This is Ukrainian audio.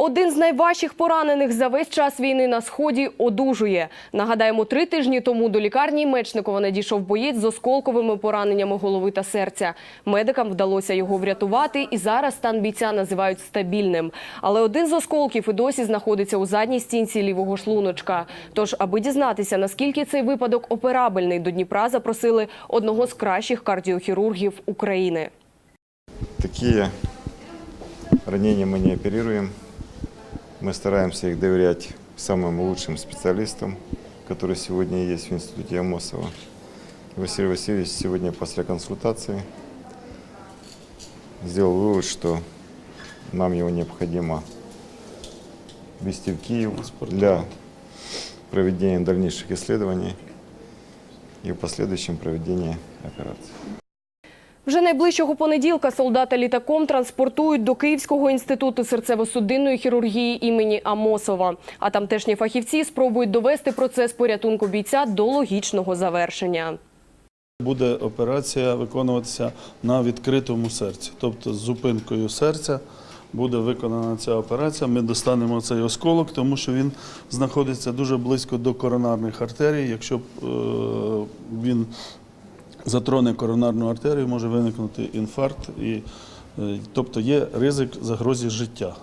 Один з найважчих поранених за весь час війни на сході одужує. Нагадаємо, три тижні тому до лікарні Мечникова надійшов боєць з осколковими пораненнями голови та серця. Медикам вдалося його врятувати, і зараз стан бійця називають стабільним. Але один з осколків і досі знаходиться у задній стінці лівого шлуночка. Тож, аби дізнатися, наскільки цей випадок операбельний, до Дніпра запросили одного з кращих кардіохірургів України. Такие ранения мы не оперируем. Мы стараемся их доверять самым лучшим специалистам, которые сегодня есть в институте Амосова. Василий Васильевич сегодня после консультации сделал вывод, что нам его необходимо везти в Киев для проведения дальнейших исследований и в последующем проведения операции. Вже найближчого понеділка солдата літаком транспортують до Київського інституту серцево-судинної хірургії імені Амосова. А тамтешні фахівці спробують довести процес порятунку бійця до логічного завершення. Буде операція виконуватися на відкритому серці, тобто з зупинкою серця буде виконана ця операція. Ми достанемо цей осколок, тому що він знаходиться дуже близько до коронарних артерій. Якщо е, він затроне коронарну артерію, може виникнути інфаркт, і, е, тобто є ризик загрозі життя.